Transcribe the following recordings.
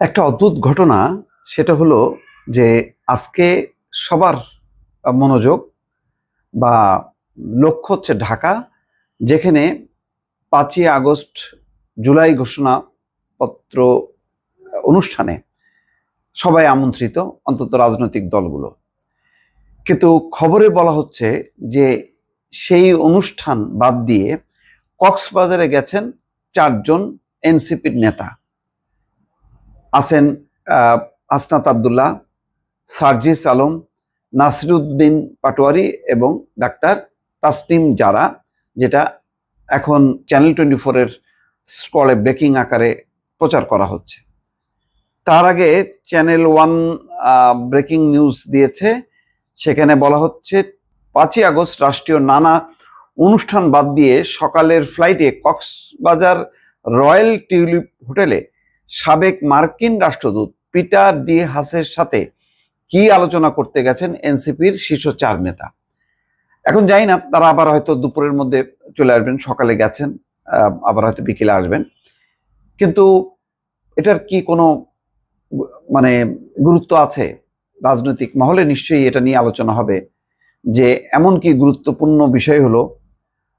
একটা অদ্ভুত ঘটনা, সেটা হলো যে আজকে সবার মনোযোগ বা লক্ষ্য হচ্ছে ঢাকা, যেখানে পাঁচই আগস্ট জুলাই ঘোষণাপত্র অনুষ্ঠানে সবাই আমন্ত্রিত, অন্তত রাজনৈতিক দলগুলো। কিন্তু খবরে বলা হচ্ছে যে সেই অনুষ্ঠান বাদ দিয়ে কক্সবাজারে গেছেন চারজন এনসিপির নেতা। আছেন আসনাত আবদুল্লাহ, সার্জিস আলম, নাসিরুদ্দিন পাটোয়ারি এবং ডাক্তার তাসনিম জারা, যেটা এখন চ্যানেল টোয়েন্টি ফোরের স্কলে ব্রেকিং আকারে প্রচার করা হচ্ছে। তার আগে চ্যানেল ওয়ান ব্রেকিং নিউজ দিয়েছে। সেখানে বলা হচ্ছে, পাঁচই আগস্ট রাষ্ট্রীয় নানা অনুষ্ঠান বাদ দিয়ে সকালের ফ্লাইটে কক্সবাজার রয়্যাল টিউলিপ হোটেলে সাবেক মার্কিন রাষ্ট্রদূত পিটার ডি হাসের সাথে কি আলোচনা করতে গেছেন এনসিপির শীর্ষ চার নেতা? এখন জানি না, তারা আবার হয়তো দুপুরের মধ্যে চলে আসবেন, সকালে গেছেন আবার হয়তো বিকেলে আসবেন। কিন্তু এটার কি কোনো মানে গুরুত্ব আছে? রাজনৈতিক মহলে নিশ্চয়ই এটা নিয়ে আলোচনা হবে। যে এমন কি গুরুত্বপূর্ণ বিষয় হলো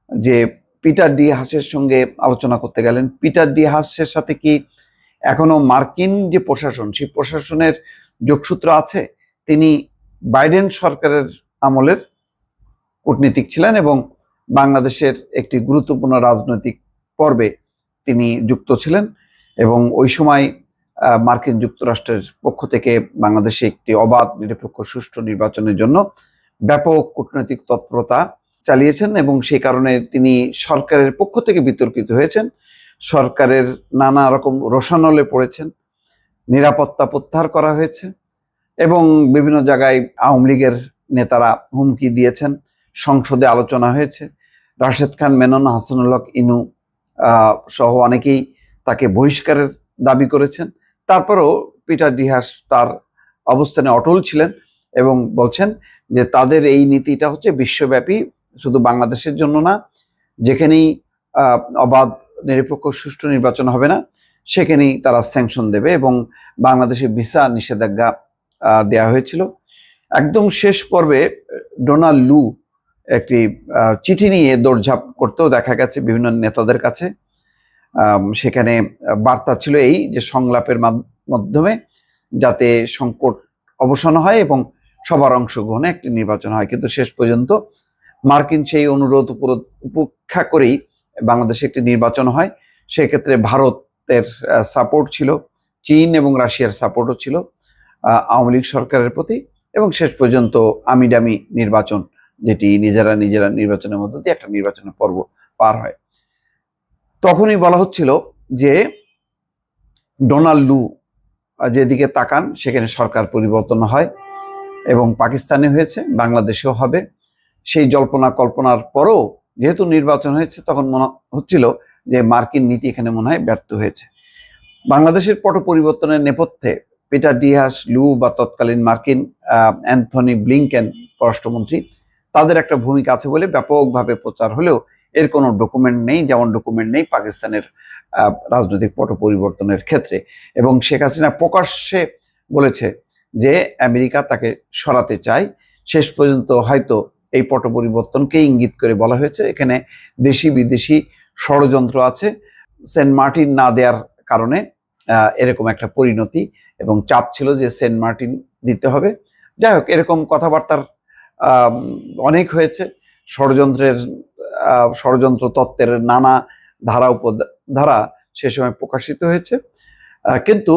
যে পিটার ডি হাসের সঙ্গে আলোচনা করতে গেলেন। পিটার ডি হাসের সাথে কি এখনও মার্কিন যে প্রশাসন, সেই প্রশাসনের যোগসূত্র আছে, তিনি বাইডেন সরকারের আমলের কূটনীতিক ছিলেন এবং বাংলাদেশের একটি গুরুত্বপূর্ণ রাজনৈতিক পর্বে তিনি যুক্ত ছিলেন এবং ওই সময় মার্কিন যুক্তরাষ্ট্রের পক্ষ থেকে বাংলাদেশে একটি অবাধ, নিরপেক্ষ, সুষ্ঠু নির্বাচনের জন্য ব্যাপক কূটনৈতিক তৎপরতা চালিয়েছেন এবং সেই কারণে তিনি সরকারের পক্ষ থেকে বিতর্কিত হয়েছেন। সরকারের নানা রকম রোশানলে পড়েছেন, নিরাপত্তা প্রত্যাহার করা হয়েছে এবং বিভিন্ন জায়গায় আওয়ামী লীগের নেতারা হুমকি দিয়েছেন, সংসদে আলোচনা হয়েছে। রাশেদ খান, মেনন হাসানুল হক ইনু সহ অনেকেই তাকে বহিষ্কারের দাবি করেছেন। তারপরেও পিটার ডিহাস তার অবস্থানে অটল ছিলেন এবং বলছেন যে তাদের এই নীতিটা হচ্ছে বিশ্বব্যাপী, শুধু বাংলাদেশের জন্য না, যেখানেই অবাধ নিরপেক্ষ সুষ্ঠু নির্বাচন হবে না, সেখানেই তারা স্যাংশন দেবে এবং বাংলাদেশে ভিসা নিষেধাজ্ঞা দেয়া হয়েছিল। একদম শেষ পর্বে ডোনাল্ড লু একটি চিঠি নিয়ে দৌড়ঝাঁপ করতেও দেখা গেছে বিভিন্ন নেতাদের কাছে। সেখানে বার্তা ছিল এই যে সংলাপের মাধ- মাধ্যমে যাতে সংকট অবসান হয় এবং সবার অংশগ্রহণে একটি নির্বাচন হয়। কিন্তু শেষ পর্যন্ত মার্কিন সেই অনুরোধ উপেক্ষা করেই বাংলাদেশে একটি নির্বাচন হয়, সেক্ষেত্রে ভারতের সাপোর্ট ছিল, চীন এবং রাশিয়ার সাপোর্টও ছিল আওয়ামী লীগ সরকারের প্রতি এবং শেষ পর্যন্ত আমিডামি নির্বাচন, যেটি নিজেরা নিজেরা নির্বাচনের মধ্য দিয়ে একটা নির্বাচনের পর্ব পার হয়। তখনই বলা হচ্ছিল যে ডোনাল্ড লু যেদিকে তাকান, সেখানে সরকার পরিবর্তন হয় এবং পাকিস্তানে হয়েছে, বাংলাদেশেও হবে। সেই জল্পনা কল্পনার পরও যেহেতু নির্বাচন হয়েছে, তখন মনে হচ্ছিল যে মার্কিন নীতি এখানে মনে হয় ব্যর্থ হয়েছে। বাংলাদেশের পট পরিবর্তনের নেপথ্যে পিটার ডিহাস, লু বা তৎকালীন মার্কিন অ্যান্থনি ব্লিংকেন পররাষ্ট্রমন্ত্রী তাদের একটা ভূমিকা আছে বলে ব্যাপকভাবে প্রচার হলেও এর কোনো ডকুমেন্ট নেই, যেমন ডকুমেন্ট নেই পাকিস্তানের রাজনৈতিক পট পরিবর্তনের ক্ষেত্রে। এবং শেখ হাসিনা প্রকাশ্যে বলেছে যে আমেরিকা তাকে সরাতে চায়। শেষ পর্যন্ত হয়তো এই পট পরিবর্তনকে ইঙ্গিত করে বলা হয়েছে। এখানে দেশি বিদেশি ষড়যন্ত্র আছে। সেন্ট মার্টিন না দেওয়ার কারণে এরকম একটা পরিণতি এবং চাপ ছিল যে সেন্ট মার্টিন দিতে হবে। যাই হোক, এরকম কথাবার্তার অনেক হয়েছে। ষড়যন্ত্রের ষড়যন্ত্র তত্ত্বের নানা ধারা উপধারা সে সময় প্রকাশিত হয়েছে। কিন্তু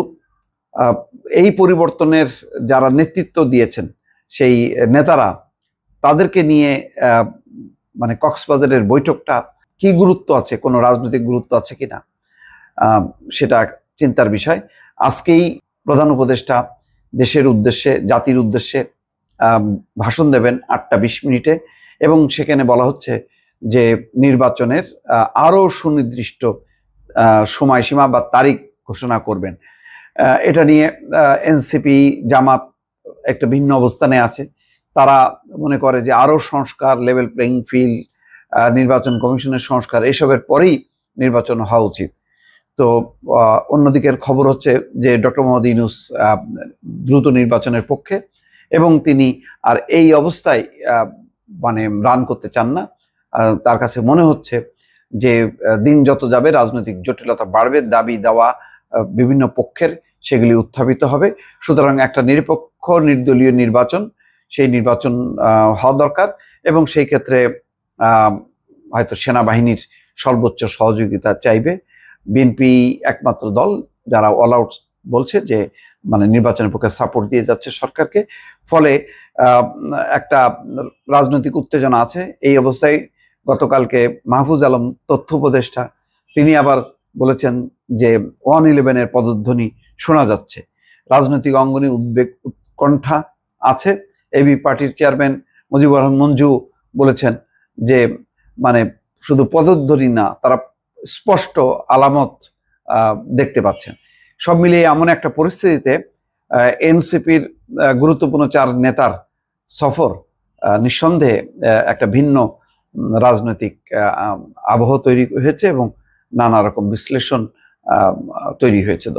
এই পরিবর্তনের যারা নেতৃত্ব দিয়েছেন, সেই নেতারা তাদেরকে নিয়ে মানে কক্সবাজারের বৈঠকটা কি গুরুত্ব আছে, কোনো রাজনৈতিক গুরুত্ব আছে কি না সেটা চিন্তার বিষয়। আজকেই প্রধান উপদেষ্টা দেশের উদ্দেশ্যে, জাতির উদ্দেশ্যে ভাষণ দেবেন আটটা বিশ মিনিটে এবং সেখানে বলা হচ্ছে যে নির্বাচনের আরও সুনির্দিষ্ট সময়সীমা বা তারিখ ঘোষণা করবেন। এটা নিয়ে এনসিপি, জামাত একটা ভিন্ন অবস্থানে আছে। তারা মনে করে যে আরও সংস্কার লেভেল প্লেইং ফিল্ড নির্বাচন কমিশনের সংস্কার, এসবের পরেই নির্বাচন হওয়া উচিত। তো অন্যদিকের খবর হচ্ছে যে ডক্টর মোহাম্মদ ইউনুস দ্রুত নির্বাচনের পক্ষে এবং তিনি আর এই অবস্থায় মানে রান করতে চান না। তার কাছে মনে হচ্ছে যে দিন যত যাবে রাজনৈতিক জটিলতা বাড়বে, দাবি দেওয়া বিভিন্ন পক্ষের সেগুলি উত্থাপিত হবে। সুতরাং একটা নিরপেক্ষ, নির্দলীয় নির্বাচন সেই নির্বাচন হওয়া দরকার এবং সেই ক্ষেত্রে হয়তো সেনাবাহিনীর সর্বোচ্চ সহযোগিতা চাইবে। বিএনপি একমাত্র দল যারা অল আউট বলছে যে মানে নির্বাচনের পক্ষে সাপোর্ট দিয়ে যাচ্ছে সরকারকে। ফলে একটা রাজনৈতিক উত্তেজনা আছে। এই অবস্থায় গতকালকে মাহফুজ আলম তথ্য উপদেষ্টা, তিনি আবার বলেছেন যে, ওয়ান ইলেভেনের পদধ্বনি শোনা যাচ্ছে। রাজনৈতিক অঙ্গনে উদ্বেগ, উৎকণ্ঠা আছে। এবি পার্টির চেয়ারম্যান মুজিবুর রহমান মঞ্জু বলেছেন যে মানে শুধু পদধ্বনি না, তারা স্পষ্ট আলামত দেখতে পাচ্ছেন। সব মিলিয়ে এমন একটা পরিস্থিতিতে এনসিপির গুরুত্বপূর্ণ চার নেতার সফর নিঃসন্দেহে একটা ভিন্ন রাজনৈতিক আবহ তৈরি হয়েছে এবং নানা রকম বিশ্লেষণ তৈরি হয়েছে দর্শক।